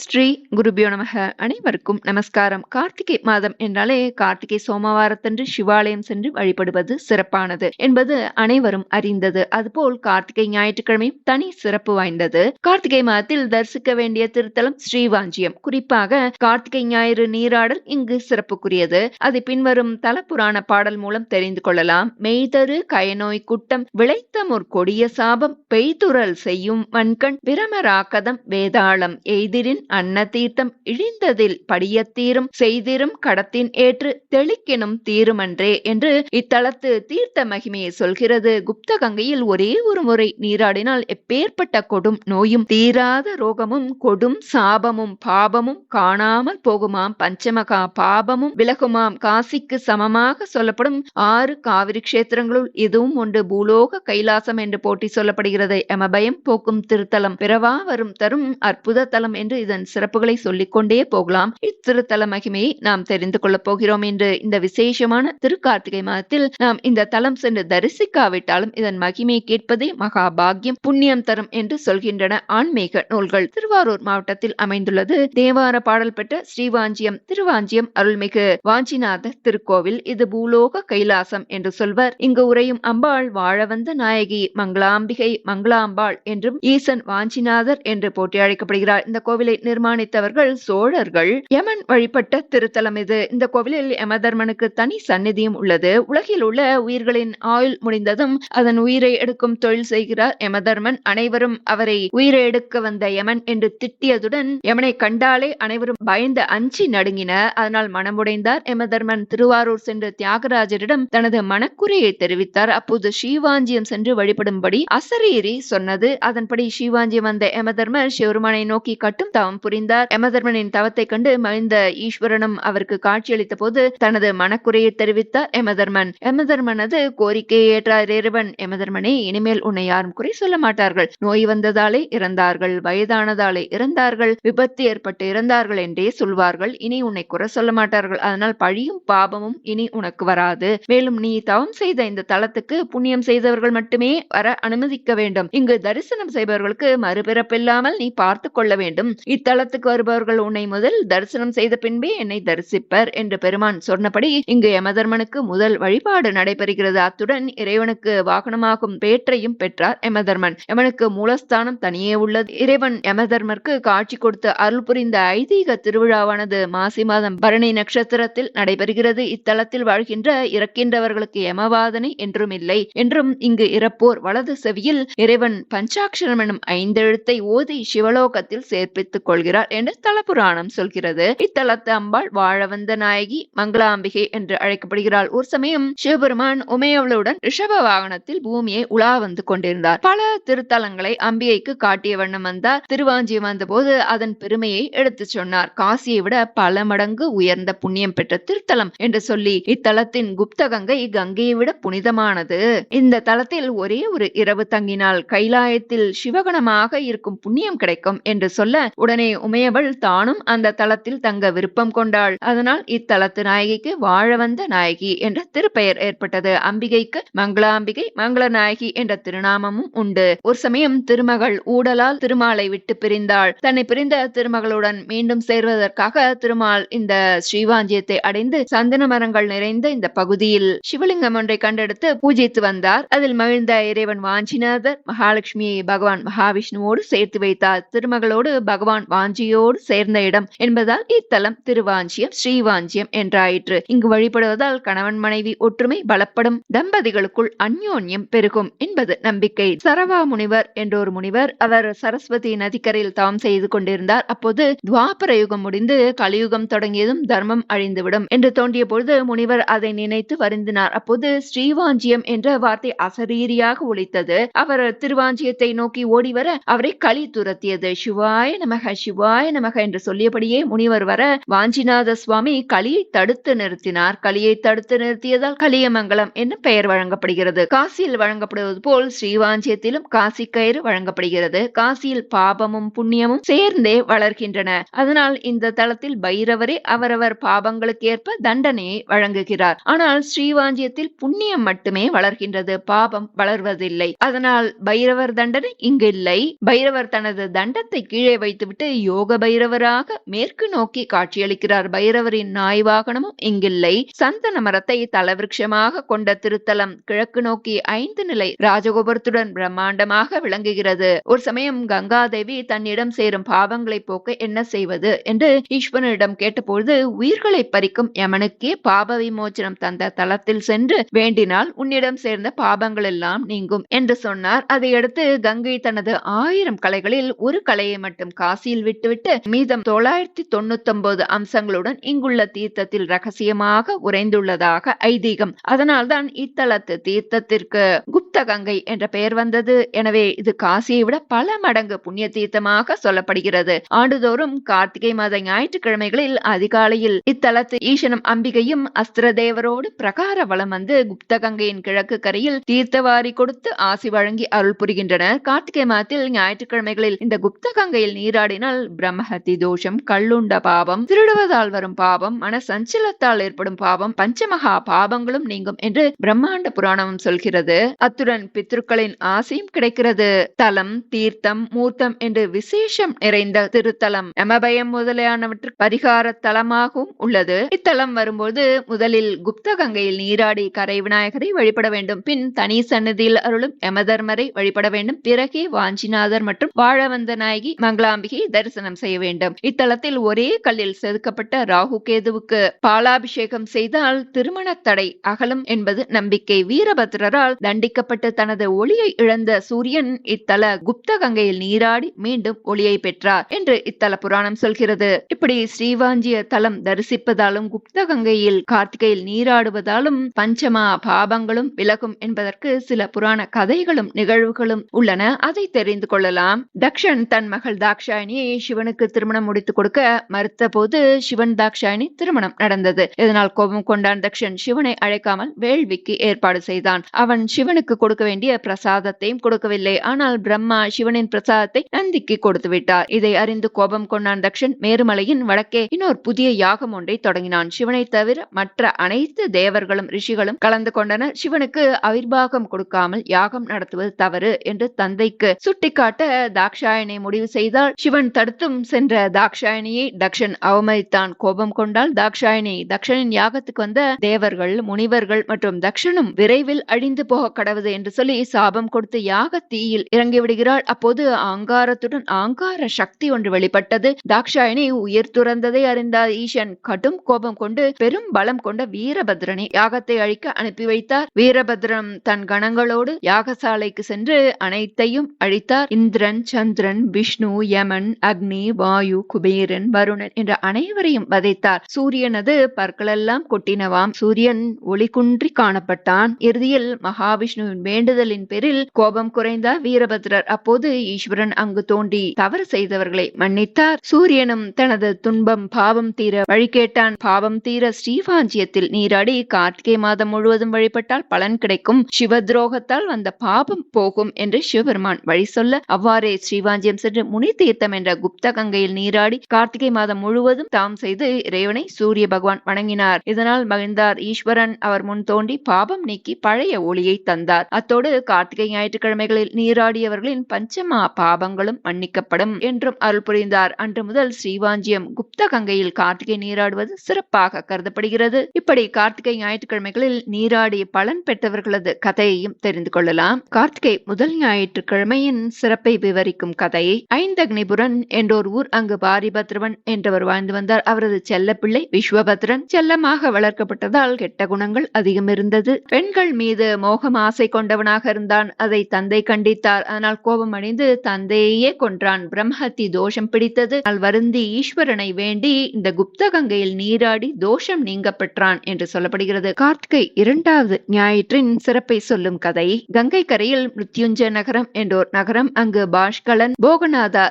ஸ்ரீ குருபியோ நமக. அனைவருக்கும் நமஸ்காரம். கார்த்திகை மாதம் என்றாலே கார்த்திகை சோமவாரத்தன்று சிவாலயம் சென்று வழிபடுவது சிறப்பானது என்பது அனைவரும் அறிந்தது. அதுபோல் கார்த்திகை ஞாயிற்றுக்கிழமை தனி சிறப்பு வாய்ந்தது. கார்த்திகை மாதத்தில் தரிசிக்க வேண்டிய திருத்தலம் ஸ்ரீவாஞ்சியம். குறிப்பாக கார்த்திகை ஞாயிறு நீராடல் இங்கு சிறப்புக்குரியது. அதை பின்வரும் தல புராண பாடல் மூலம் தெரிந்து கொள்ளலாம். மெய்தரு கயநோய் குட்டம் விளைத்த கொடிய சாபம் பெய்துரல் செய்யும் மண்கண் பிரமராக்கதம் வேதாளம். எய்திரின் அன்னதீர்த்தம் இழிந்ததில் படியத்தீரும் செய்திரும் கடத்தின் ஏற்று தெளிக்கினும் தீருமன்றே என்று இத்தலத்து தீர்த்த மகிமையை சொல்கிறது. குப்த கங்கையில் ஒரே ஒரு முறை நீராடினால் எப்பேற்பட்ட கொடும் நோயும்? தீராத ரோகமும் கொடும் சாபமும் பாபமும் காணாமல் போகுமாம்? பஞ்சமகா பாபமும் விலகுமாம்? காசிக்கு சமமாக சொல்லப்படும் ஆறு காவிரி கஷேத்திரங்களுள் இதுவும் ஒன்று. பூலோக கைலாசம் என்று போட்டி சொல்லப்படுகிறது எமபயம் போக்கும் திருத்தலம். பிறவா வரும் தரும் அற்புத தலம் என்று இதன் சிறப்புகளை சொல்லிக்கொண்டே போகலாம். இத்திருத்தல மகிமையை நாம் தெரிந்து கொள்ளப் போகிறோம் என்று இந்த விசேஷமான திருக்கார்த்திகை மாதத்தில் நாம் இந்த தலம் சென்று தரிசிக்காவிட்டாலும் இதன் மகிமையை கேட்பதே மகாபாகியம் புண்ணியம் தரும் என்று சொல்கின்றன ஆன்மீக நூல்கள். திருவாரூர் மாவட்டத்தில் அமைந்துள்ளது தேவார பாடல் பெற்ற ஸ்ரீவாஞ்சியம் திருவாஞ்சியம் அருள்மிகு வாஞ்சிநாதர் திருக்கோவில். இது பூலோக கைலாசம் என்று சொல்வர். இங்கு உரையும் அம்பாள் வாழ வந்த நாயகி மங்களாம்பிகை மங்களாம்பாள் என்றும் ஈசன் வாஞ்சிநாதர் என்று போட்டி அழைக்கப்படுகிறார். இந்த கோவிலை நிர்மாணித்தவர்கள் சோழர்கள் யமன் வழிபட்ட திருத்தலம் இது. இந்த கோவிலில் யமதர்மனுக்கு தனி சந்நிதியும் உள்ளது. உலகில் உள்ள உயிர்களின் ஆயுள் முடிந்ததும் அதன் உயிரை எடுக்கும் தொழில் செய்கிறார் யமதர்மன். அனைவரும் அவரை உயிரை எடுக்க வந்த யமன் என்று திட்டியதுடன் யமனை கண்டாலே அனைவரும் பயந்து அஞ்சி நடுங்கினர். அதனால் மனமுடைந்தார் யமதர்மன். திருவாரூர் சென்று தியாகராஜரிடம் தனது மனக்குறையை தெரிவித்தார். அப்போது ஸ்ரீவாஞ்சியம் சென்று வழிபடும்படி அசரீரி சொன்னது. அதன்படி ஸ்ரீவாஞ்சியம் வந்த யமதர்மன் சிவருமானை நோக்கி கட்டும் தவம் புரிந்தார். யமதர்மனின் தவத்தை கண்டு மகிழ்ந்த ஈஸ்வரனும் அவருக்கு காட்சியளித்த போது தனது மனக்குறையை தெரிவித்தார் யமதர்மன் யமதர்மனது கோரிக்கையை ஏற்றார் இறைவன். யமதர்மனே இனிமேல் உன்னை யாரும் குறை சொல்ல மாட்டார்கள். நோய் வந்ததாலே இறந்தார்கள். வயதானதாலே இறந்தார்கள். விபத்து ஏற்பட்டு இறந்தார்கள் என்றே சொல்வார்கள். இனி உன்னை குறை சொல்ல மாட்டார்கள். அதனால் பழியும் பாபமும் இனி உனக்கு வராது. மேலும் நீ தவம் செய்த இந்த தளத்துக்கு புண்ணியம் செய்தவர்கள் மட்டுமே வர அனுமதிக்க வேண்டும். இங்கு தரிசனம் செய்பவர்களுக்கு மறுபிறப்பில்லாமல் நீ பார்த்து கொள்ள வேண்டும். இத்தலத்துக்கு வருபவர்கள் உன்னை முதல் தரிசனம் செய்த பின்பே என்னை தரிசிப்பர் என்று பெருமான் சொன்னபடி இங்கு யமதர்மனுக்கு முதல் வழிபாடு நடைபெறுகிறது. அத்துடன் இறைவனுக்கு வாகனமாகும் பேற்றையும் பெற்றார் யமதர்மன். யமனுக்கு மூலஸ்தானம் தனியே உள்ளது. இறைவன் யமதர்மருக்கு காட்சி கொடுத்து அருள் புரிந்த ஐதீக திருவிழாவானது மாசி மாதம் பரணி நட்சத்திரத்தில் நடைபெறுகிறது. இத்தலத்தில் வாழ்கின்ற இறக்கின்றவர்களுக்கு யமவாதனை என்றும் இல்லை என்றும் இங்கு இறப்போர் வலது செவியில் இறைவன் பஞ்சாட்சரம் எனும் ஐந்தெழுத்தை ஓதி சிவலோகத்தில் சேர்ப்பித்துக் கொள்கிறார் என்று தலபுராணம் சொல்கிறது. இத்தலத்து அம்பாள் வாழவந்த நாயகி மங்களாம்பிகை என்று அழைக்கப்படுகிறாள். ஒரு சமயம் சிவபெருமான் உமையவளுடன் ரிஷப வாகனத்தில் பூமியை உலா வந்து கொண்டிருந்தார். பல திருத்தலங்களை அம்பிகைக்கு காட்டிய வண்ணம் வந்தார். திருவாஞ்சியம் வந்தபோது அதன் பெருமையை எடுத்து சொன்னார். காசியை விட பல மடங்கு உயர்ந்த புண்ணியம் பெற்ற திருத்தலம் என்று சொல்லி இத்தலத்தின் குப்த கங்கை கங்கையை விட புனிதமானது. இந்த தலத்தில் ஒரே ஒரு இரவு தங்கினால் கைலாயத்தில் சிவகணமாக இருக்கும் புண்ணியம் கிடைக்கும் என்று சொல்ல உடனே உமையவள் தானும் அந்த தளத்தில் தங்க விருப்பம் கொண்டாள். அதனால் இத்தலத்து நாயகிக்கு வாழ வந்த நாயகி என்ற திருப்பெயர் ஏற்பட்டது. அம்பிகைக்கு மங்களாம்பிகை மங்கள நாயகி என்ற திருநாமமும் உண்டு. ஒரு சமயம் திருமகள் ஊடலால் திருமாலை விட்டு பிரிந்தாள். தன்னை பிரிந்த திருமகளுடன் மீண்டும் சேர்வதற்காக திருமால் இந்த ஸ்ரீவாஞ்சியத்தை அடைந்து சந்தன மரங்கள் நிறைந்த இந்த பகுதியில் சிவலிங்கம் ஒன்றை கண்டெடுத்து பூஜித்து வந்தார். அதில் மகிழ்ந்த இறைவன் வாஞ்சிநாதர் மகாலட்சுமியை பகவான் மகாவிஷ்ணுவோடு சேர்த்து வைத்தார். திருமகளோடு பகவான் வாஞ்சியோடு சேர்ந்த இடம் என்பதால் இத்தலம் திருவாஞ்சியம் ஸ்ரீவாஞ்சியம் என்றாயிற்று. இங்கு வழிபடுவதால் கணவன் மனைவி ஒற்றுமை பலப்படும். தம்பதிகளுக்குள் அந்யோன்யம் பெருகும் என்பது நம்பிக்கை. சரவா முனிவர் என்றொரு முனிவர் அவர் சரஸ்வதி நதிக்கரையில் தவம் செய்து கொண்டிருந்தார். அப்போது துவாபர யுகம் முடிந்து கலியுகம் தொடங்கியதும் தர்மம் அழிந்துவிடும் என்று தோன்றிய பொழுது முனிவர் அதை நினைத்து வருந்தினார். அப்போது ஸ்ரீவாஞ்சியம் என்ற வார்த்தை அசரீரியாக ஒழித்தது அவர் திருவாஞ்சியத்தை நோக்கி ஓடி வர அவரை களி துரத்தியது. சிவாய நமக சிவாய நமக என்று சொல்லியபடியே முனிவர் வர வாஞ்சிநாத சுவாமி களியை தடுத்து நிறுத்தினார். களியை தடுத்து நிறுத்தியதால் கலியமங்கலம் என்று பெயர் வழங்கப்படுகிறது. காசியில் வழங்கப்படுவது போல் ஸ்ரீவாஞ்சியத்திலும் காசி கயிறு வழங்கப்படுகிறது. காசியில் பாபமும் புண்ணியமும் சேர்ந்தே வளர்கின்றன. அதனால் இந்த தளத்தில் பைரவரே அவரவர் பாபங்களுக்கு ஏற்ப தண்டனையை வழங்குகிறார். ஆனால் ஸ்ரீவாஞ்சியத்தில் புண்ணியம் மட்டுமே வளர்கின்றது. பாபம் வளர்வதில்லை. அதனால் பைரவர் தண்டனை இங்கு இல்லை. பைரவர் தனது தண்டத்தை கீழே வைத்துவிட்டு யோக பைரவராக மேற்கு நோக்கி காட்சியளிக்கிறார். பைரவரின் நாய் வாகனமும் இங்கில்லை. சந்தன மரத்தை தலவிருட்சமாக கொண்ட திருத்தலம் கிழக்கு நோக்கி ஐந்து நிலை ராஜகோபுரத்துடன் பிரம்மாண்டமாக விளங்குகிறது. ஒரு சமயம் கங்காதேவி தன்னிடம் சேரும் பாவங்களை போக்க என்ன செய்வது என்று ஈஸ்வரனிடம் கேட்டபொழுது உயிர்களை பறிக்கும் யமனுக்கே பாப விமோச்சனம் தந்த தலத்தில் சென்று வேண்டினால் உன்னிடம் சேர்ந்த பாபங்கள் எல்லாம் நீங்கும் என்று சொன்னார். அதையடுத்து கங்கை தனது ஆயிரம் கலைகளில் ஒரு கலையை மட்டும் காசியில் விட்டுவிட்டு மீதம் தொள்ளாயிரத்தி தொண்ணூத்தி அம்சங்களுடன் இங்குள்ள தீர்த்தத்தில் ரகசியமாக உறைந்துள்ளதாக ஐதீகம். அதனால்தான் இத்தலத்து தீர்த்தத்திற்கு குப்த கங்கை என்ற பெயர் வந்தது. எனவே இது காசியை விட பல மடங்கு புண்ணிய தீர்த்தமாக சொல்லப்படுகிறது. ஆண்டுதோறும் கார்த்திகை மாத ஞாயிற்றுக்கிழமைகளில் அதிகாலையில் இத்தலத்து ஈசனும் அம்பிகையும் அஸ்திர தேவரோடு பிரகார வளம் வந்து குப்த கங்கையின் கிழக்கு கரையில் தீர்த்தவாரி கொடுத்து ஆசி வழங்கி அருள் புரிகின்றனர். கார்த்திகை மாதத்தில் ஞாயிற்றுக்கிழமைகளில் இந்த குப்த கங்கையில் நீராடினால் பிரம்மஹத்தி தோஷம் கள்ளுண்ட பாவம் திருடுவதால் வரும் பாவம் மன சஞ்சலத்தால் ஏற்படும் பாவம் பஞ்சமகா பாவங்களும் நீங்கும் என்று பிரம்மாண்ட புராணமும் சொல்கிறது. அத்துடன் பித்ருக்களின் ஆசையும் கிடைக்கிறது. தலம் தீர்த்தம் மூர்த்தம் என்று விசேஷம் நிறைந்த திருத்தலம் எமபயம் முதலியானவற்றுக்கு பரிகார தலமாகவும் உள்ளது. இத்தலம் வரும்போது முதலில் குப்த கங்கையில் நீராடி கரை விநாயகரை வழிபட வேண்டும். பின் தனி சன்னதியில் அருளும் யமதர்மரை வழிபட வேண்டும். பிறகே வாஞ்சிநாதர் மற்றும் வாழவந்த நாயகி மங்களாம்பிகை தரிசனம் செய்ய வேண்டும். இத்தலத்தில் ஒரே கல்லில் செதுக்கப்பட்ட ராகு கேதுவுக்கு பாலாபிஷேகம் செய்தால் திருமண தடை அகலும் என்பது நம்பிக்கை. வீரபத்ரரால் தண்டிக்கப்பட்டு தனது ஒளியை இழந்த சூரியன் இத்தல குப்த கங்கையில் நீராடி மீண்டும் ஒளியை பெற்றார் என்று இத்தல புராணம் சொல்கிறது. இப்படி ஸ்ரீவாஞ்சிய தலம் தரிசிப்பதாலும் குப்த கங்கையில் கார்த்திகையில் நீராடுவதாலும் பஞ்சமா பாபங்களும் விலகும் என்பதற்கு சில புராண கதைகளும் நிகழ்வுகளும் உள்ளன. அதை தெரிந்து கொள்ளலாம். தக்ஷன் தன் மகள் தாக்ஷாயணியை சிவனுக்கு திருமணம் முடித்துக் கொடுக்க மறுத்த போது சிவன் தாக்ஷாயினி திருமணம் நடந்தது. இதனால் கோபம் கொண்டான் தக்ஷன். சிவனை அழைக்காமல் வேள்விக்கு ஏற்பாடு செய்தான். அவன் சிவனுக்கு கொடுக்க வேண்டிய பிரசாதத்தையும் கொடுக்கவில்லை. ஆனால் பிரம்மா சிவனின் பிரசாதத்தை நந்திக்கு கொடுத்து விட்டார். இதை அறிந்து கோபம் கொண்டான் தக்ஷன். மேருமலையின் வடக்கே இன்னொரு புதிய யாகம் ஒன்றை தொடங்கினான். சிவனை தவிர மற்ற அனைத்து தேவர்களும் ரிஷிகளும் கலந்து கொண்டனர். சிவனுக்கு அவிர்வாகம் கொடுக்காமல் யாகம் நடத்துவது தவறு என்று தந்தைக்கு சுட்டிக்காட்ட தாக்ஷாயனை முடிவு செய்தால் சிவன் தடுத்தும் சென்ற தாக்ஷாயணியை தக்ஷன் அவமதித்தான் கோபம் கொண்டால் தாக்ஷாயணி தக்ஷனின் யாகத்துக்கு வந்த தேவர்கள் முனிவர்கள் மற்றும் தக்ஷனும் விரைவில் அழிந்து போக கடவுது என்று சொல்லி சாபம் கொடுத்து யாக தீயில் இறங்கி விடுகிறாள். அப்போது ஆங்காரத்துடன் ஆங்கார சக்தி ஒன்று வெளிப்பட்டது. தாக்ஷாயணி உயிர் துறந்ததை அறிந்த ஈசன் கடும் கோபம் கொண்டு பெரும் பலம் கொண்ட வீரபத்ரனை யாகத்தை அழிக்க அனுப்பி வைத்தார். வீரபத்ரம் தன் கணங்களோடு யாகசாலைக்கு சென்று அனைத்தையும் அழித்தார். இந்திரன் சந்திரன் விஷ்ணு யமன் அக்னி வாயு குபேரன் வருணன் என்ற அனைவரையும் வதைத்தார். சூரியனது பற்களெல்லாம் கொட்டினவாம். சூரியன் ஒளி குன்றி காணப்பட்டான். இறுதியில் மகாவிஷ்ணுவின் வேண்டுதலின் பேரில் கோபம் குறைந்தார் வீரபத்ரர் அப்போது ஈஸ்வரன் அங்கு தோண்டி தவறு செய்தவர்களை மன்னித்தார். சூரியனும் தனது துன்பம் பாவம் தீர வழி கேட்டான். பாவம் தீர ஸ்ரீவாஞ்சியத்தில் நீராடி கார்த்திகை மாதம் முழுவதும் வழிபட்டால் பலன் கிடைக்கும். சிவ துரோகத்தால் வந்த பாபம் போகும் என்று சிவபெருமான் வழி சொல்ல அவ்வாறே ஸ்ரீவாஞ்சியம் சென்று முனி தீர்த்தம் என்ற என்ற குப்த கங்கையில் நீராடி கார்த்திகை மாதம் முழுவதும் தாம் செய்து இறைவனை சூரிய பகவான் வணங்கினார். இதனால் மகிழ்ந்தார் ஈஸ்வரன். அவர் முன் தோண்டி பாபம் நீக்கி பழைய ஒளியை தந்தார். அத்தோடு கார்த்திகை ஞாயிற்றுக்கிழமைகளில் நீராடியவர்களின் பஞ்சமா பாபங்களும் மன்னிக்கப்படும் என்றும் அருள் புரிந்தார். அன்று முதல் ஸ்ரீவாஞ்சியம் குப்த கங்கையில் கார்த்திகை நீராடுவது சிறப்பாக கருதப்படுகிறது. இப்படி கார்த்திகை ஞாயிற்றுக்கிழமைகளில் நீராடி பலன் பெற்றவர்களது கதையையும் தெரிந்து கொள்ளலாம். கார்த்திகை முதல் ஞாயிற்றுக்கிழமையின் சிறப்பை விவரிக்கும் கதையை ஐந்தக்னிபுரன் என்றோர் ஊர் அங்கு பாரிபத்ரவன் என்றவர் வாழ்ந்து வந்தார். அவரது செல்லப்பிள்ளை விஸ்வபத்ரன். செல்லமாக வளர்க்கப்பட்டதால் கெட்ட குணங்கள் அதிகம் இருந்தது. பெண்கள் மீது மோகம் ஆசை கொண்டவனாக இருந்தான். அதை தந்தை கண்டித்தார். ஆனால் கோபம் அடைந்து தந்தையே கொன்றான். பிரம்மஹத்தி தோஷம் பிடித்தது. ஆனால் வருந்தி ஈஸ்வரனை வேண்டி இந்த குப்த கங்கையில் நீராடி தோஷம் நீங்க பெற்றான் என்று சொல்லப்படுகிறது. கார்த்திகை இரண்டாவது ஞாயிற்றின் சிறப்பை சொல்லும் கதை. கங்கை கரையில் மிருத்யுஞ்ச நகரம் என்றோர் நகரம். அங்கு பாஷ்கலன் போகநாதா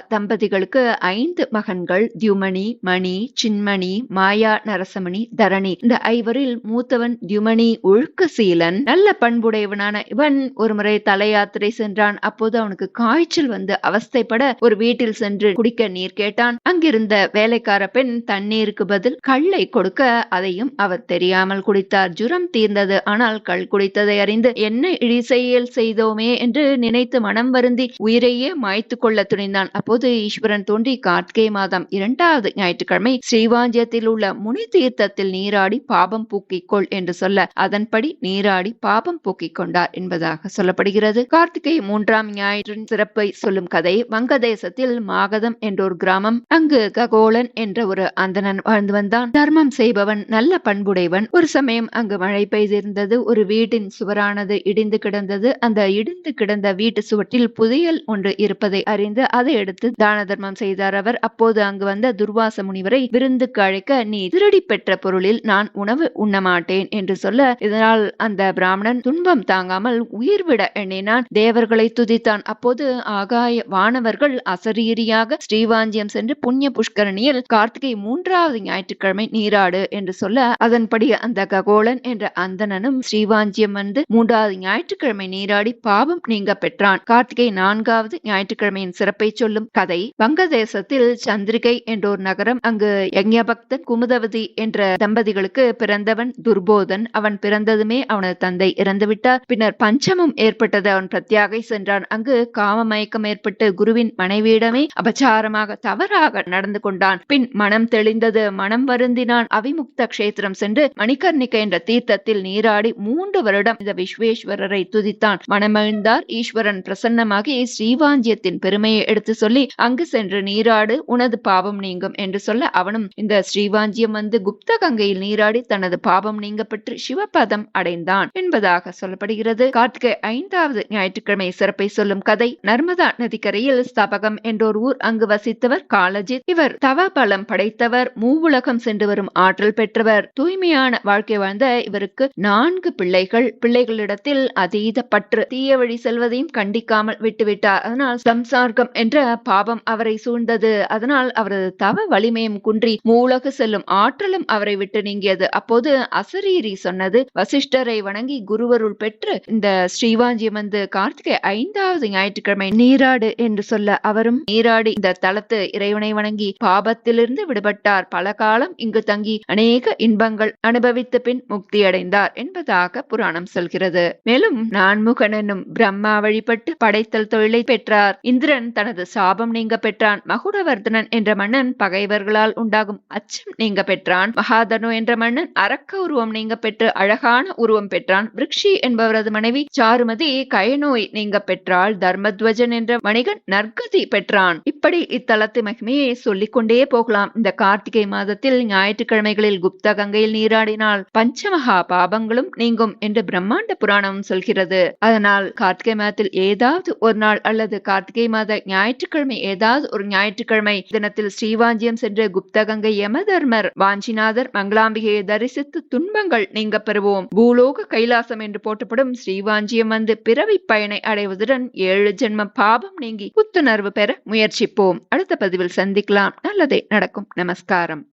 இவர்களுக்கு ஐந்து மகன்கள் தியுமணி மணி சின்மணி மாயா நரசமணி தரணி. இந்த ஐவரில் மூத்தவன் தியுமணி ஒழுக்கசீலன் நல்ல பண்புடையவனான இவன் ஒருமுறை தல யாத்திரை சென்றான். அப்போது அவனுக்கு காய்ச்சல் வந்து அவஸ்தைப்பட ஒரு வீட்டில் சென்று குடிக்க நீர் கேட்டான். அங்கிருந்த வேலைக்கார பெண் தண்ணீருக்கு பதில் கல்லை கொடுக்க அதையும் அவர் தெரியாமல் குடித்தார். ஜுரம் தீர்ந்தது. ஆனால் கள் குடித்ததை அறிந்து என்ன இழிசெயல் செய்தோமே என்று நினைத்து மனம் வருந்தி உயிரையே மாய்த்து கொள்ள துணிந்தான். அப்போது ஈஸ்வர ஈஸ்வரன் தோன்றி கார்த்திகை மாதம் இரண்டாவது ஞாயிற்றுக்கிழமை ஸ்ரீவாஞ்சியத்தில் உள்ள முனி தீர்த்தத்தில் நீராடி பாபம் பூக்கிக் கொள் என்று சொல்ல அதன்படி நீராடி பாபம் பூக்கிக் கொண்டார் என்பதாக சொல்லப்படுகிறது. கார்த்திகை மூன்றாம் ஞாயிற்றின் சிறப்பை சொல்லும் கதை வங்கதேசத்தில் மாகதம் என்ற ஒரு கிராமம். அங்கு ககோலன் என்ற ஒரு அந்தணன் வாழ்ந்து வந்தான். தர்மம் செய்பவன் நல்ல பண்புடையவன். ஒரு சமயம் அங்கு மழை பெய்திருந்தது. ஒரு வீட்டின் சுவரானது இடிந்து கிடந்தது. அந்த இடிந்து கிடந்த வீட்டு சுவற்றில் புதையல் ஒன்று இருப்பதை அறிந்து அதை எடுத்து தான தர்மம் செய்தார் அவர். அப்போது அங்கு வந்த துர்வாச முனிவரை விருந்துக்கு அழைக்க நீ திருடி பெற்ற பொருளில் நான் உணவு உண்ண மாட்டேன் என்று சொல்ல இதனால் அந்த பிராமணன் துன்பம் தாங்காமல் உயிர் விட எண்ணினான். தேவர்களை துதித்தான். அப்போது ஆகாய வானவர்கள் அசரீரியாக ஸ்ரீவாஞ்சியம் சென்று புண்ணிய புஷ்கரணியில் கார்த்திகை மூன்றாவது ஞாயிற்றுக்கிழமை நீராடு என்று சொல்ல அதன்படி அந்த ககோளன் என்ற அந்தணனும் ஸ்ரீவாஞ்சியம் வந்து மூன்றாவது ஞாயிற்றுக்கிழமை நீராடி பாவம் நீங்க பெற்றான். கார்த்திகை நான்காவது ஞாயிற்றுக்கிழமையின் சிறப்பை சொல்லும் கதை வங்கதேசத்தில் சந்திரிகை என்றோர் நகரம் அங்கு யக்ஞபக்தன் குமுதவதி என்ற தம்பதிகளுக்கு பிறந்தவன் துர்போதன். அவன் பிறந்ததுமே அவனது தந்தை இறந்துவிட்டார். பின்னர் பஞ்சமும் ஏற்பட்டது. அவன் பிரத்யாகை சென்றான். அங்கு காம மயக்கம் ஏற்பட்டு குருவின் மனைவியிடமே அபச்சாரமாக தவறாக நடந்து கொண்டான். பின் மனம் தெளிந்தது. மனம் வருந்தினான். அவிமுக்த கஷேத்திரம் சென்று மணிகர்ணிகை என்ற தீர்த்தத்தில் நீராடி மூன்று வருடம் இந்த விஸ்வேஸ்வரரை துதித்தான். மனமகிழ்ந்தார். ஈஸ்வரன் பிரசன்னமாகி ஸ்ரீவாஞ்சியத்தின் பெருமையை எடுத்து சொல்லி அங்கு சென்று நீராடு உனது பாவம் நீங்கும் என்று சொல்ல அவனும் இந்த ஸ்ரீவாஞ்சியம் வந்து குப்த கங்கையில் நீராடி தனது பாவம் நீங்க பெற்று சிவபதம் அடைந்தான் என்பதாக சொல்லப்படுகிறது. கார்த்திகை ஐந்தாவது ஞாயிற்றுக்கிழமை சிறப்பை சொல்லும் கதை நர்மதா நதிக்கரையில் ஸ்தபகம் என்றோர் ஊர் அங்கு வசித்தவர் காலஜித். இவர் தவ பலம் படைத்தவர் மூவுலகம் சென்று வரும் ஆற்றல் பெற்றவர். தூய்மையான வாழ்க்கை வாழ்ந்த இவருக்கு நான்கு பிள்ளைகள். பிள்ளைகளிடத்தில் அதீத பற்று தீய வழி செல்வதையும் கண்டிக்காமல் விட்டுவிட்டார். அதனால் சம்சார்க்கம் என்ற பாவம் அவர் அவரை சூழ்ந்தது. அதனால் அவரது தவ வலிமையும் குன்றி மூலகு செல்லும் ஆற்றலும் அவரை விட்டு நீங்கியது. அப்போது அசரீரி சொன்னது வசிஷ்டரை வணங்கி குருவருள் பெற்று இந்த ஸ்ரீவாஞ்சியம் வந்து கார்த்திகை ஐந்தாவது ஞாயிற்றுக்கிழமை நீராடு என்று சொல்ல அவரும் நீராடி இந்த தளத்து இறைவனை வணங்கி பாபத்திலிருந்து விடுபட்டார். பல காலம் இங்கு தங்கி அநேக இன்பங்கள் அனுபவித்த பின் முக்தி அடைந்தார் என்பதாக புராணம் சொல்கிறது. மேலும் நான்முகன் என்னும் பிரம்மா வழிபட்டு படைத்தல் தொழிலை பெற்றார். இந்திரன் தனது சாபம் நீங்க பெற்றான். மகுடவர்தனன் என்ற மன்னன் பகைவர்களால் உண்டாகும் அச்சம் நீங்க பெற்றான். மகாதனு என்ற மன்னன் அரக்க உருவம் நீங்க பெற்று அழகான உருவம் பெற்றான். விருக்ஷி என்பவரது மனைவி சாருமதி கயநோய் நீங்க பெற்றால் தர்மத்வஜன் என்ற வணிகன் நற்கதி பெற்றான். இப்படி இத்தலத்து மகிமையை சொல்லிக் கொண்டே போகலாம். இந்த கார்த்திகை மாதத்தில் ஞாயிற்றுக்கிழமைகளில் குப்த கங்கையில் நீராடினால் பஞ்சமகா பாபங்களும் நீங்கும் என்று பிரம்மாண்ட புராணம் சொல்கிறது. அதனால் கார்த்திகை மாதத்தில் ஏதாவது ஒரு நாள் அல்லது கார்த்திகை மாத ஞாயிற்றுக்கிழமை ஏதாவது ஒரு ஞாயிற்றுக்கிழமை தினத்தில் ஸ்ரீவாஞ்சியம் சென்று குப்தகங்கை யமதர்மர் வாஞ்சிநாதர் மங்களாம்பிகையை தரிசித்து துன்பங்கள் நீங்க பெறுவோம். பூலோக கைலாசம் என்று போற்றப்படும் ஸ்ரீவாஞ்சியம் வந்து பிறவி பயனை அடைவதுடன் ஏழு ஜென்ம பாபம் நீங்கி புத்துணர்வு பெற முயற்சிப்போம். அடுத்த பதிவில் சந்திக்கலாம். நல்லதே நடக்கும். நமஸ்காரம்.